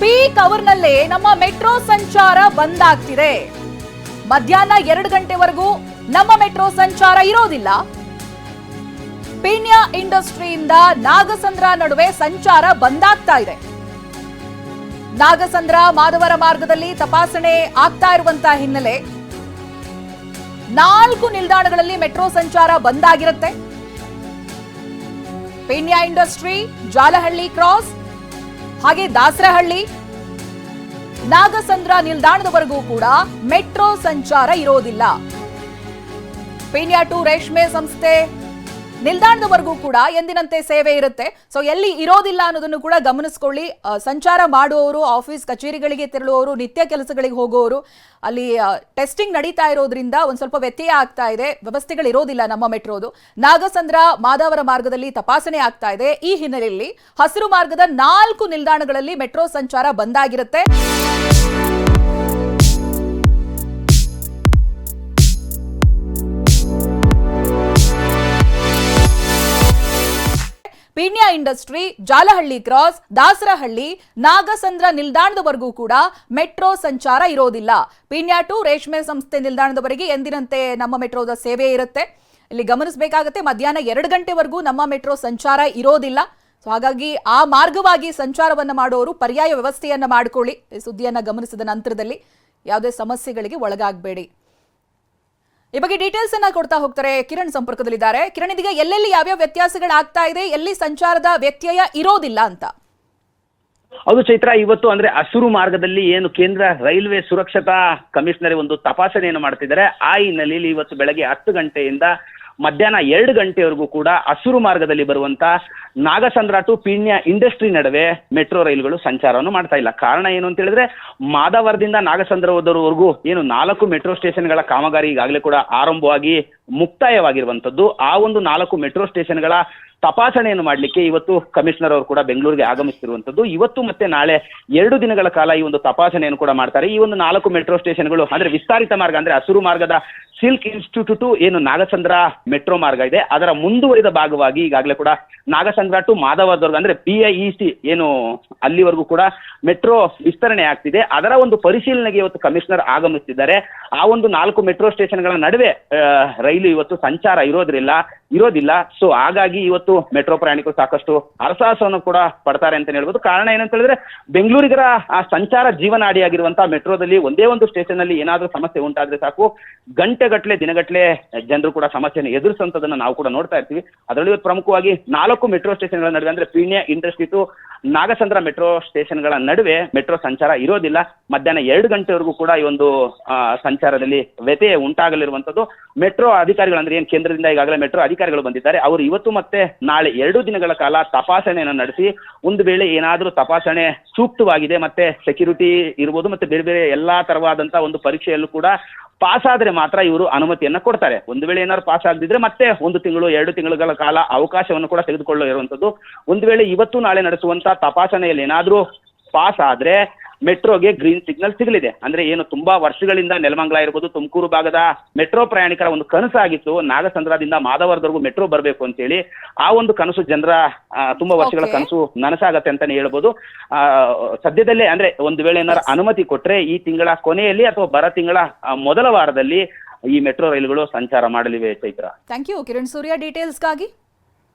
Peak ಅವರ್ನಲ್ಲೇ ನಮ್ಮ metro ಸಂಚಾರ ಬಂದ್ ಆಗ್ತಿದೆ. ಮಧ್ಯಾಹ್ನ ಎರಡು ಗಂಟೆವರೆಗೂ ನಮ್ಮ ಮೆಟ್ರೋ ಸಂಚಾರ ಇರೋದಿಲ್ಲ. ಪೀಣ್ಯ ಇಂಡಸ್ಟ್ರಿಯಿಂದ ನಾಗಸಂದ್ರ ನಡುವೆ ಸಂಚಾರ ಬಂದಾಗ್ತಾ ಇದೆ. ನಾಗಸಂದ್ರ ಮಾಧವರ ಮಾರ್ಗದಲ್ಲಿ ತಪಾಸಣೆ ಆಗ್ತಾ ಇರುವಂತಹ ಹಿನ್ನೆಲೆ ನಾಲ್ಕು ನಿಲ್ದಾಣಗಳಲ್ಲಿ ಮೆಟ್ರೋ ಸಂಚಾರ ಬಂದಾಗಿರುತ್ತೆ ಪೀಣ್ಯ ಇಂಡಸ್ಟ್ರಿ, ಜಾಲಹಳ್ಳಿ ಕ್ರಾಸ್ ಹಾಗೆ ದಾಸರಹಳ್ಳಿ ನಾಗಸಂದ್ರ ನಿಲ್ದಾಣದವರೆಗೂ ಕೂಡ ಮೆಟ್ರೋ ಸಂಚಾರ ಇರೋದಿಲ್ಲ. ಪೀಣ್ಯ ಟು ರೇಷ್ಮೆ ಸಂಸ್ಥೆ ನಿಲ್ದಾಣದವರೆಗೂ ಕೂಡ ಎಂದಿನಂತೆ ಸೇವೆ ಇರುತ್ತೆ. ಸೊ ಎಲ್ಲಿ ಇರೋದಿಲ್ಲ ಅನ್ನೋದನ್ನು ಕೂಡ ಗಮನಿಸ್ಕೊಳ್ಳಿ. ಸಂಚಾರ ಮಾಡುವವರು ಆಫೀಸ್ ಕಚೇರಿಗಳಿಗೆ ತೆರಳುವವರು, ನಿತ್ಯ ಕೆಲಸಗಳಿಗೆ ಹೋಗುವವರು, ಅಲ್ಲಿ ಟೆಸ್ಟಿಂಗ್ ನಡೀತಾ ಇರೋದ್ರಿಂದ ಒಂದು ಸ್ವಲ್ಪ ವ್ಯತ್ಯಯ ಆಗ್ತಾ ಇದೆ. ವ್ಯವಸ್ಥೆಗಳು ಇರೋದಿಲ್ಲ ನಮ್ಮ ಮೆಟ್ರೋದು. ನಾಗಸಂದ್ರ, ಮಾದಾವರ ಮಾರ್ಗದಲ್ಲಿ ತಪಾಸಣೆ ಆಗ್ತಾ ಇದೆ. ಈ ಹಿನ್ನೆಲೆಯಲ್ಲಿ ಹಸಿರು ಮಾರ್ಗದ ನಾಲ್ಕು ನಿಲ್ದಾಣಗಳಲ್ಲಿ ಮೆಟ್ರೋ ಸಂಚಾರ ಬಂದಾಗಿರುತ್ತೆ ಪೀಣ್ಯ ಇಂಡಸ್ಟ್ರಿ, ಜಾಲಹಳ್ಳಿ ಕ್ರಾಸ್, ದಾಸರಹಳ್ಳಿ, ನಾಗಸಂದ್ರ ನಿಲ್ದಾಣದವರೆಗೂ ಕೂಡ ಮೆಟ್ರೋ ಸಂಚಾರ ಇರೋದಿಲ್ಲ. ಪೀಣ್ಯ ಟು ರೇಷ್ಮೆ ಸಂಸ್ಥೆ ನಿಲ್ದಾಣದವರೆಗೆ ಎಂದಿನಂತೆ ನಮ್ಮ ಮೆಟ್ರೋದ ಸೇವೆ ಇರುತ್ತೆ. ಇಲ್ಲಿ ಗಮನಿಸಬೇಕಾಗತ್ತೆ, ಮಧ್ಯಾಹ್ನ ಎರಡು ಗಂಟೆವರೆಗೂ ನಮ್ಮ ಮೆಟ್ರೋ ಸಂಚಾರ ಇರೋದಿಲ್ಲ. ಸೊ ಹಾಗಾಗಿ ಆ ಮಾರ್ಗವಾಗಿ ಸಂಚಾರವನ್ನು ಮಾಡೋರು ಪರ್ಯಾಯ ವ್ಯವಸ್ಥೆಯನ್ನು ಮಾಡಿಕೊಳ್ಳಿ. ಸುದ್ದಿಯನ್ನು ಗಮನಿಸಿದ ನಂತರದಲ್ಲಿ ಯಾವುದೇ ಸಮಸ್ಯೆಗಳಿಗೆ ಒಳಗಾಗಬೇಡಿ. ಈ ಬಗ್ಗೆ ಡೀಟೇಲ್ಸ್ ಅನ್ನ ಕೊಡ್ತಾ ಹೋಗ್ತಾರೆ ಕಿರಣ್ ಸಂಪರ್ಕದಲ್ಲಿದ್ದಾರೆ. ಕಿರಣ್, ಇದೀಗ ಎಲ್ಲೆಲ್ಲಿ ಯಾವ್ಯಾವ ವ್ಯತ್ಯಾಸಗಳಾಗ್ತಾ ಇದೆ? ಎಲ್ಲಿ ಸಂಚಾರದ ವ್ಯತ್ಯಯ ಇರೋದಿಲ್ಲ ಅಂತ? ಹೌದು ಚೈತ್ರ, ಇವತ್ತು ಅಂದ್ರೆ ಹಸಿರು ಮಾರ್ಗದಲ್ಲಿ ಏನು ಕೇಂದ್ರ ರೈಲ್ವೆ ಸುರಕ್ಷತಾ ಕಮಿಷನರ್ ಒಂದು ತಪಾಸಣೆಯನ್ನು ಮಾಡ್ತಿದ್ದಾರೆ. ಆ ಹಿನ್ನೆಲೆಯಲ್ಲಿ ಇವತ್ತು ಬೆಳಗ್ಗೆ ಹತ್ತು ಗಂಟೆಯಿಂದ ಮಧ್ಯಾಹ್ನ ಎರಡು ಗಂಟೆವರೆಗೂ ಕೂಡ ಹಸಿರು ಮಾರ್ಗದಲ್ಲಿ ಬರುವಂತ ನಾಗಸಂದ್ರ ಟು ಪೀಣ್ಯ ಇಂಡಸ್ಟ್ರಿ ನಡುವೆ ಮೆಟ್ರೋ ರೈಲುಗಳು ಸಂಚಾರವನ್ನು ಮಾಡ್ತಾ ಇಲ್ಲ. ಕಾರಣ ಏನು ಅಂತ ಹೇಳಿದ್ರೆ ಮಾದವರದಿಂದ ನಾಗಸಂದ್ರ ಹೋದರವರೆಗೂ ಏನು ನಾಲ್ಕು ಮೆಟ್ರೋ ಸ್ಟೇಷನ್ಗಳ ಕಾಮಗಾರಿ ಈಗಾಗಲೇ ಕೂಡ ಆರಂಭವಾಗಿ ಮುಕ್ತಾಯವಾಗಿರುವಂತದ್ದು ಆ ಒಂದು ನಾಲ್ಕು ಮೆಟ್ರೋ ಸ್ಟೇಷನ್ಗಳ ತಪಾಸಣೆಯನ್ನು ಮಾಡಲಿಕ್ಕೆ ಇವತ್ತು ಕಮಿಷನರ್ ಅವರು ಕೂಡ ಬೆಂಗಳೂರಿಗೆ ಆಗಮಿಸ್ತಿರುವಂಥದ್ದು ಇವತ್ತು ಮತ್ತೆ ನಾಳೆ ಎರಡು ದಿನಗಳ ಕಾಲ ಈ ಒಂದು ತಪಾಸಣೆಯನ್ನು ಕೂಡ ಮಾಡ್ತಾರೆ. ಈ ಒಂದು ನಾಲ್ಕು ಮೆಟ್ರೋ ಸ್ಟೇಷನ್ಗಳು ಅಂದ್ರೆ ವಿಸ್ತಾರಿತ ಮಾರ್ಗ ಅಂದ್ರೆ ಹಸಿರು ಮಾರ್ಗದ ಸಿಲ್ಕ್ ಇನ್ಸ್ಟಿಟ್ಯೂಟ್ ಏನು ನಾಗಸಂದ್ರ ಮೆಟ್ರೋ ಮಾರ್ಗ ಇದೆ. ಅದರ ಮುಂದುವರಿದ ಭಾಗವಾಗಿ ಈಗಾಗಲೇ ಕೂಡ ನಾಗಸಂದ್ರ ಟು ಮಾಧವದುರ್ಗ ಅಂದ್ರೆ ಪಿ ಐ ಇ ಸಿ ಏನು ಅಲ್ಲಿವರೆಗೂ ಕೂಡ ಮೆಟ್ರೋ ವಿಸ್ತರಣೆ ಆಗ್ತಿದೆ. ಅದರ ಒಂದು ಪರಿಶೀಲನೆಗೆ ಇವತ್ತು ಕಮಿಷನರ್ ಆಗಮಿಸುತ್ತಿದ್ದಾರೆ ಆ ಒಂದು ನಾಲ್ಕು ಮೆಟ್ರೋ ಸ್ಟೇಷನ್ಗಳ ನಡುವೆ ರೈಲು ಇವತ್ತು ಸಂಚಾರ ಇರೋದ್ರಿಲ್ಲ, ಇರೋದಿಲ್ಲ. ಸೊ ಹಾಗಾಗಿ ಇವತ್ತು ಮೆಟ್ರೋ ಪ್ರಯಾಣಿಕರು ಸಾಕಷ್ಟು ಹರಸಾಹಸವನ್ನು ಕೂಡ ಪಡ್ತಾರೆ ಅಂತ ಹೇಳ್ಬೋದು. ಕಾರಣ ಏನಂತ ಹೇಳಿದ್ರೆ, ಬೆಂಗಳೂರಿಗರ ಆ ಸಂಚಾರ ಜೀವನಾಡಿಯಾಗಿರುವಂತಹ ಮೆಟ್ರೋದಲ್ಲಿ ಒಂದೇ ಒಂದು ಸ್ಟೇಷನ್ ಅಲ್ಲಿ ಏನಾದರೂ ಸಮಸ್ಯೆ ಉಂಟಾದ್ರೆ ಸಾಕು. ಗಂಟೆಗಟ್ಟಲೆ, ದಿನಗಟ್ಟಲೆ ಜನರು ಕೂಡ ಸಮಸ್ಯೆಯನ್ನು ಎದುರಿಸುವಂತದನ್ನ ನಾವು ಕೂಡ ನೋಡ್ತಾ ಇರ್ತೀವಿ. ಅದರಲ್ಲಿ ಪ್ರಮುಖವಾಗಿ ನಾಲ್ಕು ಮೆಟ್ರೋ ಸ್ಟೇಷನ್ಗಳ ನಡುವೆ ಅಂದ್ರೆ Peenya industry to Nagasandra metro ಸ್ಟೇಷನ್ಗಳ ನಡುವೆ ಮೆಟ್ರೋ ಸಂಚಾರ ಇರೋದಿಲ್ಲ. ಮಧ್ಯಾಹ್ನ ಎರಡು ಗಂಟೆವರೆಗೂ ಕೂಡ ಈ ಒಂದು ಸಂಚಾರದಲ್ಲಿ ವ್ಯತ್ಯಯ ಉಂಟಾಗಲಿರುವಂತದ್ದು. ಮೆಟ್ರೋ ಅಧಿಕಾರಿಗಳು ಅಂದ್ರೆ ಏನು ಕೇಂದ್ರದಿಂದ ಈಗಾಗಲೇ ಮೆಟ್ರೋ ಅಧಿಕಾರಿಗಳು ಬಂದಿದ್ದಾರೆ, ಅವರು ಇವತ್ತು ಮತ್ತೆ ನಾಳೆ ಎರಡು ದಿನಗಳ ಕಾಲ ತಪಾಸಣೆಯನ್ನು ನಡೆಸಿ, ಒಂದು ವೇಳೆ ಏನಾದರೂ ತಪಾಸಣೆ ಸೂಕ್ತವಾಗಿದೆ, ಮತ್ತೆ ಸೆಕ್ಯೂರಿಟಿ ಇರ್ಬೋದು, ಮತ್ತೆ ಬೇರೆ ಬೇರೆ ಎಲ್ಲಾ ತರವಾದಂತ ಒಂದು ಪರೀಕ್ಷೆಯಲ್ಲೂ ಕೂಡ ಪಾಸ್ ಆದ್ರೆ ಮಾತ್ರ ಇವರು ಅನುಮತಿಯನ್ನ ಕೊಡ್ತಾರೆ. ಒಂದು ವೇಳೆ ಏನಾದ್ರು ಪಾಸ್ ಆಗದಿದ್ರೆ ಮತ್ತೆ ಒಂದು ತಿಂಗಳು, ಎರಡು ತಿಂಗಳುಗಳ ಕಾಲ ಅವಕಾಶವನ್ನು ಕೂಡ ತೆಗೆದುಕೊಳ್ಳೋ ಇರುವಂತದ್ದು ಒಂದು ವೇಳೆ ಇವತ್ತು ನಾಳೆ ನಡೆಸುವಂತ ತಪಾಸಣೆಯಲ್ಲಿ ಏನಾದ್ರೂ ಪಾಸ್ ಆದ್ರೆ ಮೆಟ್ರೋಗೆ ಗ್ರೀನ್ ಸಿಗ್ನಲ್ ಸಿಗಲಿದೆ. ಅಂದ್ರೆ ಏನು ತುಂಬಾ ವರ್ಷಗಳಿಂದ ನೆಲಮಂಗಲ ಇರ್ಬೋದು ತುಮಕೂರು ಭಾಗದ ಮೆಟ್ರೋ ಪ್ರಯಾಣಿಕರ ಒಂದು ಕನಸಾಗಿತ್ತು. ನಾಗಸಂದ್ರದಿಂದ ಮಾಧವರದವರೆಗೂ ಮೆಟ್ರೋ ಬರಬೇಕು ಅಂತೇಳಿ ಆ ಒಂದು ಕನಸು ಜನರ ತುಂಬಾ ವರ್ಷಗಳ ಕನಸು ನನಸಾಗತ್ತೆ ಅಂತಾನೆ ಹೇಳ್ಬೋದು. ಸದ್ಯದಲ್ಲೇ ಅಂದ್ರೆ ಒಂದು ವೇಳೆ ಏನಾದ್ರು ಅನುಮತಿ ಕೊಟ್ರೆ ಈ ತಿಂಗಳ ಕೊನೆಯಲ್ಲಿ ಅಥವಾ ಬರ ತಿಂಗಳ ಮೊದಲ ವಾರದಲ್ಲಿ ಈ ಮೆಟ್ರೋ ರೈಲುಗಳು ಸಂಚಾರ ಮಾಡಲಿವೆ Chaitra. Thank you Kiran Surya. ಡೀಟೇಲ್ಸ್ಗಾಗಿ